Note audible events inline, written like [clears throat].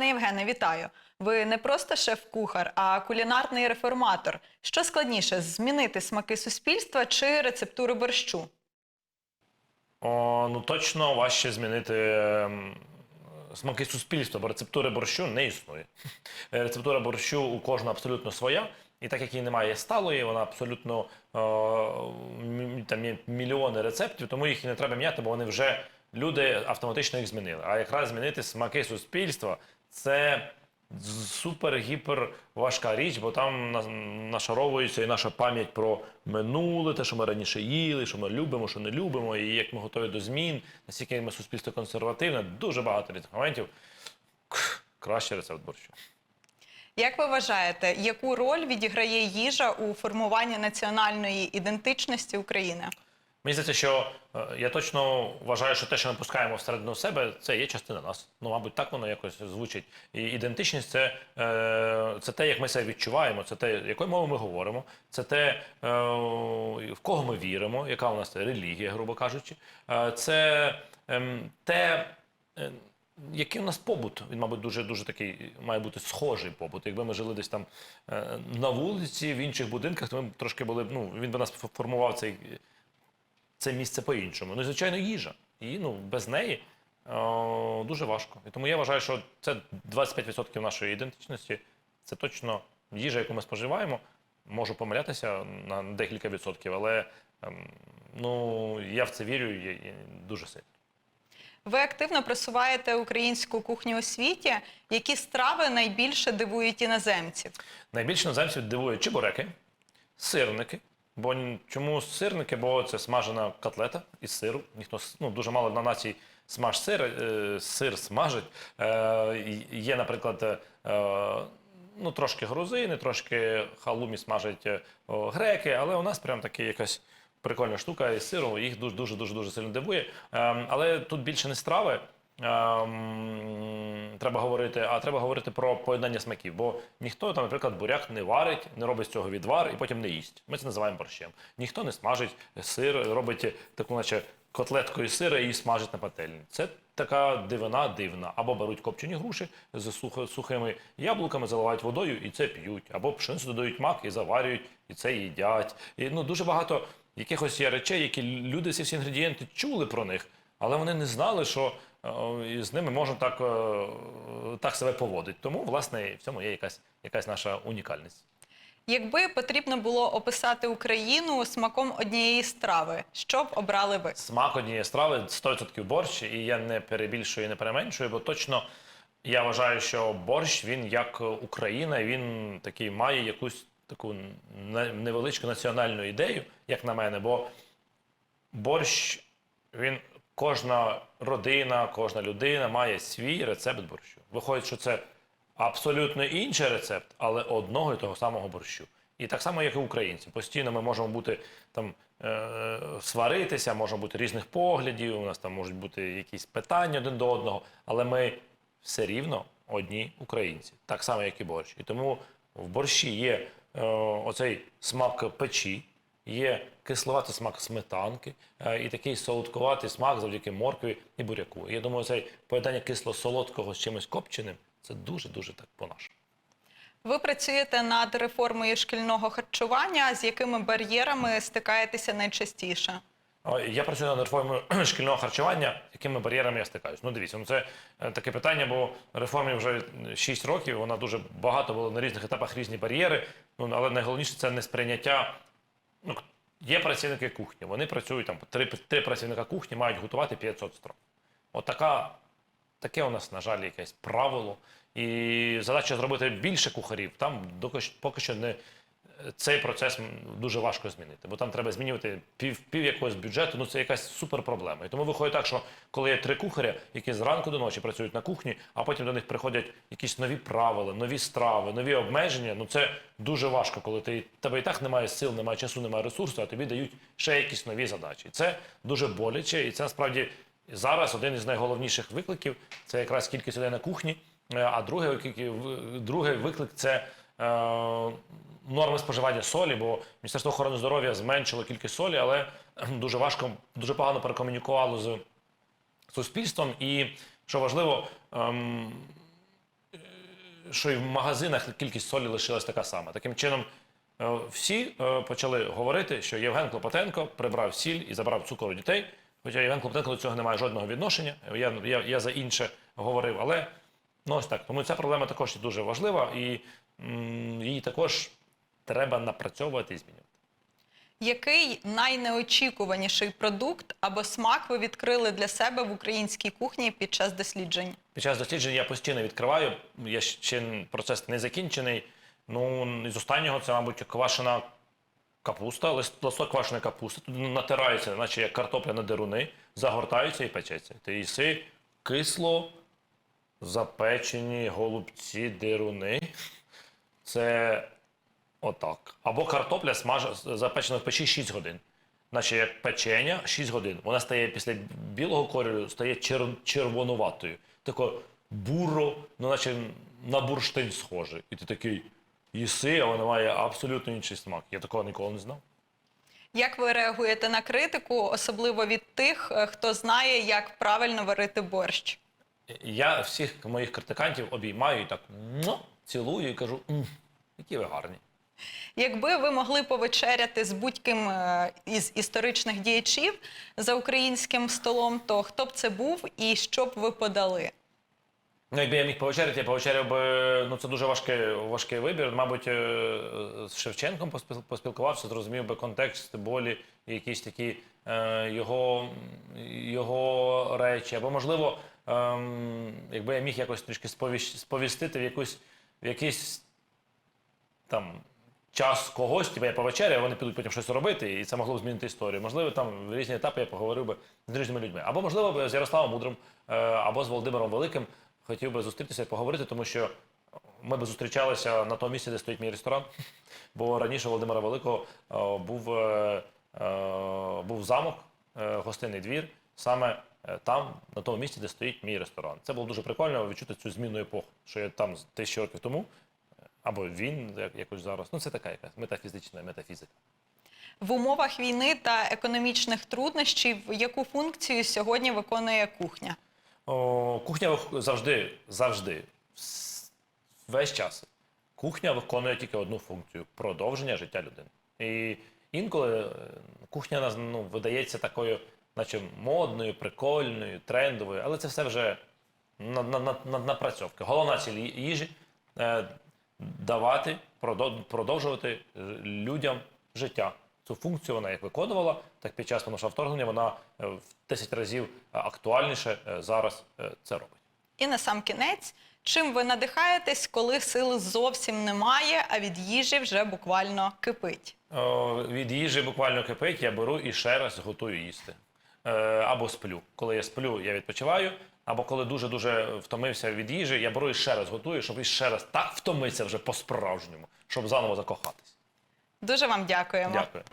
Пане Євгене, вітаю. Ви не просто шеф-кухар, а кулінарний реформатор. Що складніше змінити смаки суспільства чи рецептуру борщу? О, ну точно важче змінити ем, смаки суспільства, бо рецептури борщу не існує. [laughs] Рецептура борщу у кожного абсолютно своя. І так як її немає сталої, вона абсолютно е, там є мільйони рецептів, тому їх і не треба міняти, бо вони вже люди автоматично їх змінили. А якраз змінити смаки суспільства це супер-гіпер важка річ, бо там нашаровується і наша пам'ять про минуле, те, що ми раніше їли, що ми любимо, що не любимо, і як ми готові до змін, наскільки ми суспільство консервативне, дуже багато різних моментів. Краще рецепт борщу. Як ви вважаєте, яку роль відіграє їжа у формуванні національної ідентичності України? Мені здається, що е, я точно вважаю, що те, що ми пускаємо всередину себе, це є частина нас. Ну, мабуть, так воно якось звучить. І ідентичність це, е, це те, як ми себе відчуваємо, це те, якою мовою ми говоримо, це те, е, в кого ми віримо, яка у нас релігія, грубо кажучи. Це ем, те. який у нас побут? Він, мабуть, дуже дуже такий має бути схожий побут. Якби ми жили десь там на вулиці, в інших будинках, то ми трошки були. Ну він би нас формував цей це місце по-іншому. Ну і звичайно, їжа. І ну без неї о, дуже важко. І тому я вважаю, що це 25% нашої ідентичності. Це точно їжа, яку ми споживаємо. Можу помилятися на декілька відсотків, але ем, ну я в це вірю і- і дуже сильно. Ви активно просуваєте українську кухню у світі. Які страви найбільше дивують іноземців? Найбільше іноземців дивують чебуреки, сирники. Бо чому сирники? Бо це смажена котлета із сиру. Ніхто ну, дуже мало на націй смаж сир, е, сир смажить. Е, є, наприклад, е, ну, трошки грузини, трошки халумі смажать е, греки, але у нас прям таки якась прикольна штука із сиру, їх дуже дуже дуже дуже сильно дивує. Ем, але тут більше не страви. Ем, треба говорити, а треба говорити про поєднання смаків. Бо ніхто там, наприклад, буряк не варить, не робить з цього відвар і потім не їсть. Ми це називаємо борщем. Ніхто не смажить сир, робить таку, наче котлетку із сира і смажить на пательні. Це така дивина дивна. Або беруть копчені груші з сухо- сухими яблуками, заливають водою і це п'ють. Або пшеницю додають мак і заварюють, і це їдять. І ну дуже багато якихось є речей, які люди ці всі інгредієнти чули про них, але вони не знали, що е, з ними можна так, е, так себе поводити. Тому, власне, в цьому є якась, якась наша унікальність. Якби потрібно було описати Україну смаком однієї страви, що б обрали ви? Смак однієї страви 100% борщ, і я не перебільшую і не переменшую, бо точно я вважаю, що борщ він як Україна, він такий має якусь таку невеличку національну ідею, як на мене, бо борщ він кожна родина, кожна людина має свій рецепт борщу. Виходить, що це абсолютно інший рецепт, але одного і того самого борщу. І так само, як і українці. Постійно ми можемо бути там е, сваритися, можемо бути різних поглядів, у нас там можуть бути якісь питання один до одного, але ми все рівно одні українці, так само, як і борщ. І тому в борщі є е, оцей смак печі, є кисловатий смак сметанки е, і такий солодкуватий смак завдяки моркві і буряку. І я думаю, цей поєднання кисло-солодкого з чимось копченим це дуже-дуже так по-нашому. Ви працюєте над реформою шкільного харчування. З якими бар'єрами стикаєтеся найчастіше? Я працюю над реформою [clears throat] шкільного харчування, з якими бар'єрами я стикаюсь. Ну, дивіться, ну це е, таке питання, бо реформі вже 6 років, вона дуже багато було на різних етапах різні бар'єри. Ну, але найголовніше це не сприйняття. Ну, є працівники кухні, вони працюють там, три, три працівника кухні мають готувати 500 страв. От така, таке у нас, на жаль, якесь правило. І задача зробити більше кухарів. Там доки поки що не цей процес дуже важко змінити, бо там треба змінювати пів, пів якогось бюджету. Ну це якась супер проблема. І тому виходить так, що коли є три кухаря, які зранку до ночі працюють на кухні, а потім до них приходять якісь нові правила, нові страви, нові обмеження. Ну це дуже важко, коли ти тебе і так немає сил, немає часу, немає ресурсу, а тобі дають ще якісь нові задачі. Це дуже боляче, і це насправді зараз один із найголовніших викликів це якраз кількість людей на кухні. Е, А виклик- другий виклик це е, норми споживання солі, бо Міністерство охорони здоров'я зменшило кількість солі, але [clears throat] дуже важко, дуже погано перекомунікувало з суспільством. І що важливо, ем, що і в магазинах кількість солі лишилась така сама. Таким чином, е, всі е, почали говорити, що Євген Клопотенко прибрав сіль і забрав цукор у дітей. Хоча Євген Клопотенко до цього не має жодного відношення. Я, я, я за інше говорив, але ну ось так. Тому ця проблема також є дуже важлива і м, її також треба напрацьовувати і змінювати. Який найнеочікуваніший продукт або смак ви відкрили для себе в українській кухні під час досліджень? Під час досліджень я постійно відкриваю. Я ще процес не закінчений. Ну, із останнього це, мабуть, квашена капуста, лист- листок квашеної капусти. Тут натирається, наче як картопля на деруни, загортаються і печеться. Ти їси кисло, запечені голубці деруни. Це отак. Або картопля смаж... запечена в печі 6 годин. Наче як печення 6 годин. Вона стає після білого кольору, стає чер... червонуватою. Тако буро, ну наче на бурштин схоже. І ти такий їси, а вона має абсолютно інший смак. Я такого ніколи не знав. Як ви реагуєте на критику, особливо від тих, е, хто знає, як правильно варити борщ? Я всіх моїх критикантів обіймаю і так «Муа!» цілую і кажу, «М, які ви гарні. Якби ви могли повечеряти з будь-ким е, із історичних діячів за українським столом, то хто б це був і що б ви подали? Ну, якби я міг повечеряти, я повечеряв би. Ну, це дуже важкий, важкий вибір. Мабуть, е, з Шевченком поспілкувався, зрозумів би контекст болі, і якісь такі е, його, його речі. Або, можливо, ем, якби я міг якось трішки сповістити в, якусь, в якийсь там час когось, типу я повечеряю, вони підуть потім щось робити, і це могло б змінити історію. Можливо, там в різні етапи я поговорив би з різними людьми. Або, можливо, з Ярославом Мудрим, е, або з Володимиром Великим хотів би зустрітися і поговорити, тому що ми би зустрічалися на тому місці, де стоїть мій ресторан. [laughs] Бо раніше Володимира Великого е, був, е, е, був замок, гостинний двір, саме там, на тому місці, де стоїть мій ресторан. Це було дуже прикольно відчути цю зміну епох, що я там тисячі років тому, е, або він якось зараз. Ну, це така якась метафізична метафізика. В умовах війни та економічних труднощів яку функцію сьогодні виконує кухня? О, кухня завжди, завжди, весь час. Кухня виконує тільки одну функцію продовження життя людини. І інколи е, кухня ну, видається такою, наче модною, прикольною, трендовою, але це все вже на, на, на, на- напрацьовки. Головна ціль їжі е, давати, продовжувати е, людям життя. Цю функцію вона як виконувала, так під час повномасштабного вторгнення вона е, в 10 разів е, актуальніше зараз це робить. І на сам кінець, чим ви надихаєтесь, коли сил зовсім немає, а від їжі вже буквально кипить? О, від їжі буквально кипить, я беру і ще раз готую їсти. Е, або сплю. Коли я сплю, я відпочиваю. Або коли дуже-дуже втомився від їжі, я беру і ще раз готую, щоб і ще раз так втомитися вже по-справжньому, щоб заново закохатись. Дуже вам дякуємо. Дякую.